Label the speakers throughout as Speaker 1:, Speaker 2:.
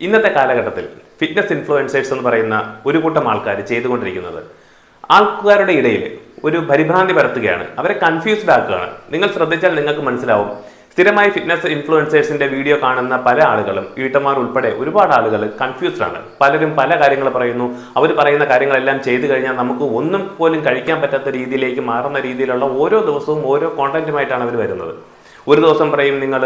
Speaker 1: ഇന്നത്തെ കാലഘട്ടത്തിൽ fitness influencers എന്ന് പറയുന്ന ഒരു കൂട്ടം ആൾക്കാർ ചെയ്തുകൊണ്ടിരിക്കുന്നത്. ആൾക്കാരുടെ ഇടയിൽ ഒരു പരിഭ്രാന്തി പരത്തുകയാണ്. അവരെ കൺഫ്യൂസ്ഡ് ആക്കുകയാണ്. നിങ്ങൾ ശ്രദ്ധിച്ചാൽ നിങ്ങൾക്ക് മനസ്സിലാവും. സ്ഥിരമായി ഫിറ്റ്നസ് ഇൻഫ്ലുവൻസേഴ്സിന്റെ വീഡിയോ കാണുന്ന പല ആളുകളും വീട്ടമാർ ഉൾപ്പെടെ ഒരുപാട് ആളുകൾ കൺഫ്യൂസ്ഡ് ആണ്. പലരും പല കാര്യങ്ങൾ പറയുന്നു. അവർ പറയുന്ന കാര്യങ്ങളെല്ലാം ചെയ്തു കഴിഞ്ഞാൽ നമുക്ക് ഒന്നും പോലും കഴിക്കാൻ പറ്റാത്ത രീതിയിലേക്ക് മാറുന്ന രീതിയിലുള്ള ഓരോ ദിവസവും ഓരോ കോണ്ടന്റുമായിട്ടാണ് അവർ വരുന്നത്. ഒരു ദിവസം പറയും നിങ്ങൾ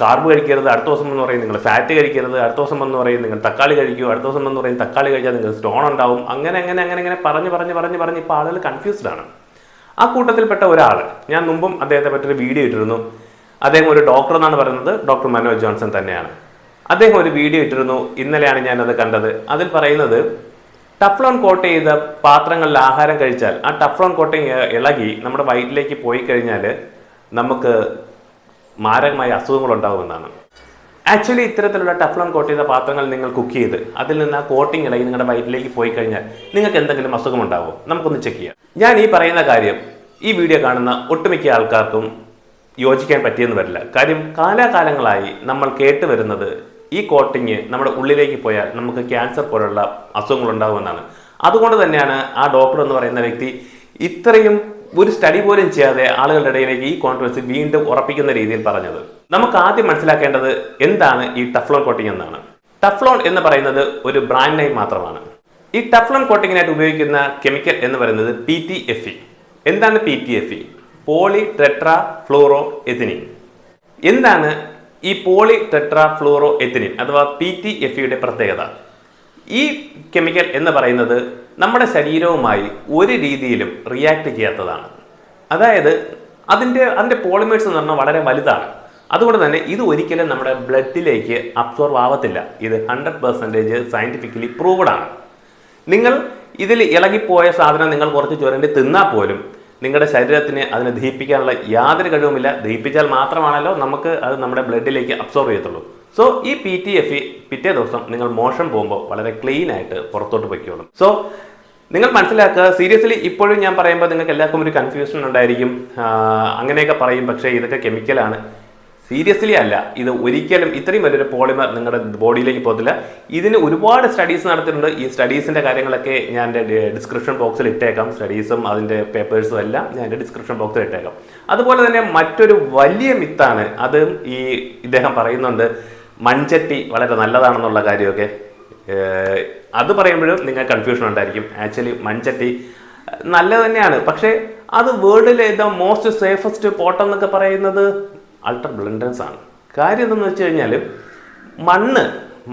Speaker 1: കാർബ് കഴിക്കരുത് അടുത്ത ദിവസം എന്ന് പറയും നിങ്ങൾ ഫാറ്റ് കഴിക്കരുത് അടുത്ത ദിവസം എന്ന് പറയും നിങ്ങൾ തക്കാളി കഴിക്കൂ അടുത്ത ദിവസം എന്ന് പറയും തക്കാളി കഴിച്ചാൽ നിങ്ങൾ സ്റ്റോൺ ഉണ്ടാവും. അങ്ങനെ അങ്ങനെ അങ്ങനെ അങ്ങനെ പറഞ്ഞ് പറഞ്ഞ് പറഞ്ഞ് പറഞ്ഞ് ഇപ്പോൾ ആളുകൾ കൺഫ്യൂസ്ഡ് ആണ്. ആ കൂട്ടത്തിൽപ്പെട്ട ഒരാൾ ഞാൻ മുമ്പും അദ്ദേഹത്തെ പറ്റൊരു വീഡിയോ ഇട്ടിരുന്നു. അദ്ദേഹം ഒരു ഡോക്ടർ എന്നാണ് പറയുന്നത് ഡോക്ടർ മനോജ് ജോൺസൺ തന്നെയാണ്. അദ്ദേഹം ഒരു വീഡിയോ ഇട്ടിരുന്നു ഇന്നലെയാണ് ഞാനത് കണ്ടത്. അതിൽ പറയുന്നത് ടഫ്ലോൺ കോട്ട് ചെയ്ത പാത്രങ്ങളിൽ ആഹാരം കഴിച്ചാൽ ആ ടഫ്ലോൺ കോട്ടിങ് ഇളകി നമ്മുടെ വയറ്റിലേക്ക് പോയി കഴിഞ്ഞാൽ നമുക്ക് മാരകമായ അസുഖങ്ങൾ ഉണ്ടാകുമെന്നാണ് ആക്ച്വലി ഇത്തരത്തിലുള്ള ടഫ്ലോൺ കോട്ട് ചെയ്ത പാത്രങ്ങൾ നിങ്ങൾ കുക്ക് ചെയ്ത് അതിൽ നിന്ന് ആ കോട്ടിങ് ഇളകി നിങ്ങളുടെ വയറ്റിലേക്ക് പോയി കഴിഞ്ഞാൽ നിങ്ങൾക്ക് എന്തെങ്കിലും അസുഖം ഉണ്ടാവും നമുക്കൊന്ന് ചെക്ക് ചെയ്യാം. ഞാൻ ഈ പറയുന്ന കാര്യം ഈ വീഡിയോ കാണുന്ന ഒട്ടുമിക്ക ആൾക്കാർക്കും യോജിക്കാൻ പറ്റിയെന്ന് വരില്ല. കാര്യം കാലാകാലങ്ങളായി നമ്മൾ കേട്ട് വരുന്നത് ഈ കോട്ടിങ് നമ്മുടെ ഉള്ളിലേക്ക് പോയാൽ നമുക്ക് ക്യാൻസർ പോലുള്ള അസുഖങ്ങൾ ഉണ്ടാകുമെന്നാണ് അതുകൊണ്ട് തന്നെയാണ് ആ ഡോക്ടർ എന്ന് പറയുന്ന വ്യക്തി ഇത്രയും ഒരു സ്റ്റഡി പോലും ചെയ്യാതെ ആളുകളുടെ ഇടയിലേക്ക് ഈ കോൺട്രവേഴ്സി വീണ്ടും ഉറപ്പിക്കുന്ന രീതിയിൽ പറഞ്ഞത്. നമുക്ക് ആദ്യം മനസ്സിലാക്കേണ്ടത് എന്താണ് ഈ ടഫ്ലോൺ കോട്ടിംഗ് എന്നാണ്. ടഫ്ലോൺ എന്ന് പറയുന്നത് ഒരു ബ്രാൻഡ് നെയിം മാത്രമാണ്. ഈ ടഫ്ലോൺ കോട്ടിങ്ങിനായിട്ട് ഉപയോഗിക്കുന്ന കെമിക്കൽ എന്ന് പറയുന്നത് പി ടി എഫ് ഇ എന്താണ് P T F E poly tetra fluoro ethylene എന്താണ് ഈ പോളി ടെട്രാ ഫ്ലോറോ എഥിനിൻ അഥവാ പി ടി എഫ് ഇയുടെ പ്രത്യേകത? ഈ കെമിക്കൽ എന്ന് പറയുന്നത് നമ്മുടെ ശരീരവുമായി ഒരു രീതിയിലും റിയാക്ട് ചെയ്യാത്തതാണ്. അതായത് അതിന്റെ അതിന്റെ പോളിമേഴ്സ് എന്ന് പറഞ്ഞാൽ വളരെ വലുതാണ്. അതുകൊണ്ട് തന്നെ ഇത് ഒരിക്കലും നമ്മുടെ ബ്ലഡിലേക്ക് അബ്സോർവ് ആവത്തില്ല. ഇത് ഹൺഡ്രഡ് പെർസെന്റേജ് സയന്റിഫിക്കലി പ്രൂവഡ് ആണ്. നിങ്ങൾ ഇതിൽ ഇളകിപ്പോയ സാധനം നിങ്ങൾ കുറച്ച് ചുരണ്ടി തിന്നാൽ പോലും നിങ്ങളുടെ ശരീരത്തിന് അതിനെ ദഹിപ്പിക്കാനുള്ള യാതൊരു കഴിവുമില്ല. ദഹിപ്പിച്ചാൽ മാത്രമാണല്ലോ നമുക്ക് അത് നമ്മുടെ ബ്ലഡിലേക്ക് അബ്സോർബ് ചെയ്യത്തുള്ളൂ. സോ ഈ പി ടി എഫ് പിറ്റേ ദിവസം നിങ്ങൾ മോഷൻ പോകുമ്പോൾ വളരെ ക്ലീൻ ആയിട്ട് പുറത്തോട്ട് പൊയ്ക്കോളും. സോ നിങ്ങൾ മനസ്സിലാക്കുക സീരിയസ്ലി ഇപ്പോഴും ഞാൻ പറയുമ്പോൾ നിങ്ങൾക്ക് എല്ലാവർക്കും ഒരു കൺഫ്യൂഷൻ ഉണ്ടായിരിക്കും. അങ്ങനെയൊക്കെ പറയും പക്ഷേ ഇതൊക്കെ കെമിക്കലാണ് സീരിയസ്ലി അല്ല. ഇത് ഒരിക്കലും ഇത്രയും വലിയൊരു പോളിമർ നിങ്ങളുടെ ബോഡിയിലേക്ക് പോകത്തില്ല. ഇതിന് ഒരുപാട് സ്റ്റഡീസ് നടത്തിയിട്ടുണ്ട്. ഈ സ്റ്റഡീസിന്റെ കാര്യങ്ങളൊക്കെ ഞാൻ എന്റെ ഡിസ്ക്രിപ്ഷൻ ബോക്സിൽ ഇട്ടേക്കാം. സ്റ്റഡീസും അതിന്റെ പേപ്പേഴ്സും എല്ലാം ഞാൻ എന്റെ ഡിസ്ക്രിപ്ഷൻ ബോക്സിൽ ഇട്ടേക്കാം. അതുപോലെ തന്നെ മറ്റൊരു വലിയ മിത്താണ് അത് ഈ ഇദ്ദേഹം പറയുന്നുണ്ട് മൺചട്ടി വളരെ നല്ലതാണെന്നുള്ള കാര്യമൊക്കെ. അത് പറയുമ്പോഴും നിങ്ങൾ കൺഫ്യൂഷൻ ഉണ്ടായിരിക്കും. ആക്ച്വലി മൺചട്ടി നല്ലത് തന്നെയാണ്. പക്ഷേ അത് വേൾഡിലെ ദ മോസ്റ്റ് സേഫസ്റ്റ് പോട്ട് എന്നൊക്കെ പറയുന്നത് അൾട്രാ ബ്ലണ്ടൻസ് ആണ്. കാര്യം എന്തെന്ന് വെച്ച് കഴിഞ്ഞാൽ മണ്ണ്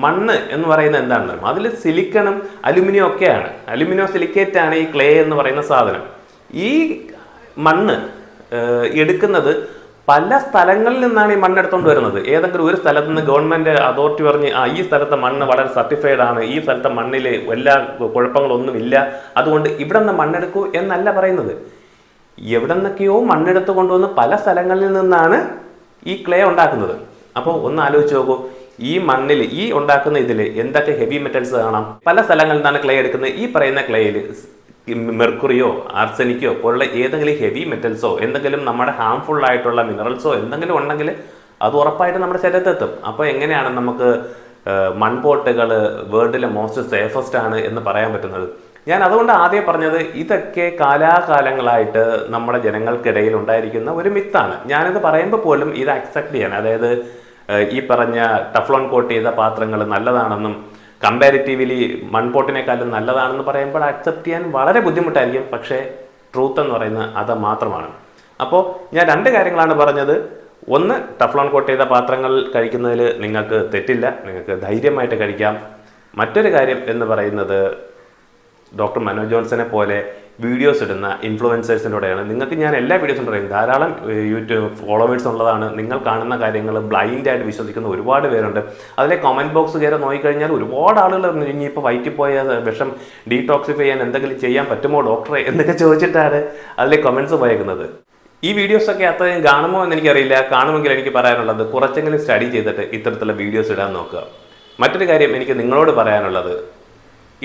Speaker 1: മണ്ണ് എന്ന് പറയുന്നത് എന്താണ് അതിൽ സിലിക്കണും അലുമിനിയം ഒക്കെയാണ്. അലുമിനിയം സിലിക്കേറ്റ് ആണ് ഈ ക്ലേ എന്ന് പറയുന്ന സാധനം. ഈ മണ്ണ് എടുക്കുന്നത് പല സ്ഥലങ്ങളിൽ നിന്നാണ് ഈ മണ്ണ് എടുത്തുകൊണ്ട് വരുന്നത്. ഏതെങ്കിലും ഒരു സ്ഥലത്ത് നിന്ന് ഗവൺമെന്റ് അതോറിറ്റി പറഞ്ഞ് ആ ഈ സ്ഥലത്തെ മണ്ണ് വളരെ സർട്ടിഫൈഡ് ആണ്. ഈ സ്ഥലത്തെ മണ്ണിൽ എല്ലാ കുഴപ്പങ്ങളൊന്നുമില്ല. അതുകൊണ്ട് ഇവിടെ നിന്ന് മണ്ണെടുക്കൂ എന്നല്ല പറയുന്നത്. എവിടെ നിന്നൊക്കെയോ മണ്ണെടുത്ത് കൊണ്ടുവന്ന് പല സ്ഥലങ്ങളിൽ നിന്നാണ് ഈ ക്ലേ ഉണ്ടാക്കുന്നത്. അപ്പോൾ ഒന്ന് ആലോചിച്ച് നോക്കൂ. ഈ മണ്ണിൽ ഈ ഉണ്ടാക്കുന്ന ഇതിൽ എന്തൊക്കെ ഹെവി മെറ്റൽസ് കാണാം? പല സ്ഥലങ്ങളിൽ നിന്നാണ് ക്ലേ എടുക്കുന്നത്. ഈ പറയുന്ന ക്ലേയിൽ മെർക്കുറിയോ ആർസനിക്കോ പോലുള്ള ഏതെങ്കിലും ഹെവി മെറ്റൽസോ എന്തെങ്കിലും നമ്മുടെ ഹാംഫുൾ ആയിട്ടുള്ള മിനറൽസോ എന്തെങ്കിലും ഉണ്ടെങ്കിൽ അത് ഉറപ്പായിട്ട് നമ്മുടെ ശരീരത്തെത്തും അപ്പോൾ എങ്ങനെയാണ് നമുക്ക് മൺപോട്ടുകൾ വേൾഡിലെ മോസ്റ്റ് സേഫസ്റ്റ് ആണ് എന്ന് പറയാൻ പറ്റുന്നത്? ഞാൻ അതുകൊണ്ട് ആദ്യം പറഞ്ഞത് ഇതൊക്കെ കാലാകാലങ്ങളായിട്ട് നമ്മുടെ ജനങ്ങൾക്കിടയിൽ ഉണ്ടായിരിക്കുന്ന ഒരു മിത്താണ്. ഞാനിത് പറയുമ്പോൾ പോലും ഇത് അക്സെപ്റ്റ് ചെയ്യാൻ അതായത് ഈ പറഞ്ഞ ടഫ്ലോൺ കോട്ട് ചെയ്ത പാത്രങ്ങൾ നല്ലതാണെന്നും കമ്പാരിറ്റീവ്ലി മൺപോട്ടിനേക്കാളും നല്ലതാണെന്ന് പറയുമ്പോൾ അക്സെപ്റ്റ് ചെയ്യാൻ വളരെ ബുദ്ധിമുട്ടായിരിക്കും. പക്ഷേ ട്രൂത്ത് എന്ന് പറയുന്നത് അത് മാത്രമാണ്. അപ്പോൾ ഞാൻ രണ്ട് കാര്യങ്ങളാണ് പറഞ്ഞത്. ഒന്ന് ടഫ്ലോൺ കോട്ട് ചെയ്ത പാത്രങ്ങൾ കഴിക്കുന്നതിൽ നിങ്ങൾക്ക് തെറ്റില്ല. നിങ്ങൾക്ക് ധൈര്യമായിട്ട് കഴിക്കാം. മറ്റൊരു കാര്യം എന്ന് പറയുന്നത് ഡോക്ടർ മനോജ് ജോൺസനെ പോലെ വീഡിയോസ് ഇടുന്ന ഇൻഫ്ലുവൻസേഴ്സിലൂടെയാണ് നിങ്ങൾക്ക് ഞാൻ എല്ലാ വീഡിയോസും പറയും. ധാരാളം യൂട്യൂബ് ഫോളോവേഴ്സ് ഉള്ളതാണ്. നിങ്ങൾ കാണുന്ന കാര്യങ്ങൾ ബ്ലൈൻഡായിട്ട് വിശ്വസിക്കുന്ന ഒരുപാട് പേരുണ്ട്. അതിലെ കമന്റ് ബോക്സ് കയറി നോക്കിക്കഴിഞ്ഞാൽ ഒരുപാട് ആളുകൾ ഇനിയിപ്പോൾ വയറ്റിൽ പോയ വിഷം ഡീടോക്സിഫൈ ചെയ്യാൻ എന്തെങ്കിലും ചെയ്യാൻ പറ്റുമോ ഡോക്ടറെ എന്നൊക്കെ ചോദിച്ചിട്ടാണ് അതിലെ കമന്റ്സ് പോയേക്കുന്നത്. ഈ വീഡിയോസൊക്കെ അത്രയും കാണുമോ എന്ന് എനിക്കറിയില്ല. കാണുമെങ്കിൽ എനിക്ക് പറയാനുള്ളത് കുറച്ചെങ്കിലും സ്റ്റഡി ചെയ്തിട്ട് ഇത്തരത്തിലുള്ള വീഡിയോസ് ഇടാൻ നോക്കുക. മറ്റൊരു കാര്യം എനിക്ക് നിങ്ങളോട് പറയാനുള്ളത്.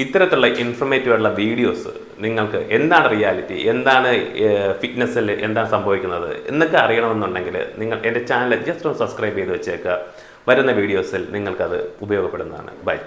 Speaker 1: ഇത്തരത്തിലുള്ള ഇൻഫർമേറ്റീവ് ആയിട്ടുള്ള വീഡിയോസ് നിങ്ങൾക്ക് എന്താണ് റിയാലിറ്റി എന്താണ് ഫിറ്റ്നസ്സിൽ എന്താണ് സംഭവിക്കുന്നത് എന്നൊക്കെ അറിയണമെന്നുണ്ടെങ്കിൽ നിങ്ങൾ എന്റെ ചാനൽ ജസ്റ്റ് ഒന്ന് സബ്സ്ക്രൈബ് ചെയ്ത് വെച്ചേക്കുക. വരുന്ന വീഡിയോസിൽ നിങ്ങൾക്കത് ഉപയോഗപ്പെടുന്നതാണ്. ബൈ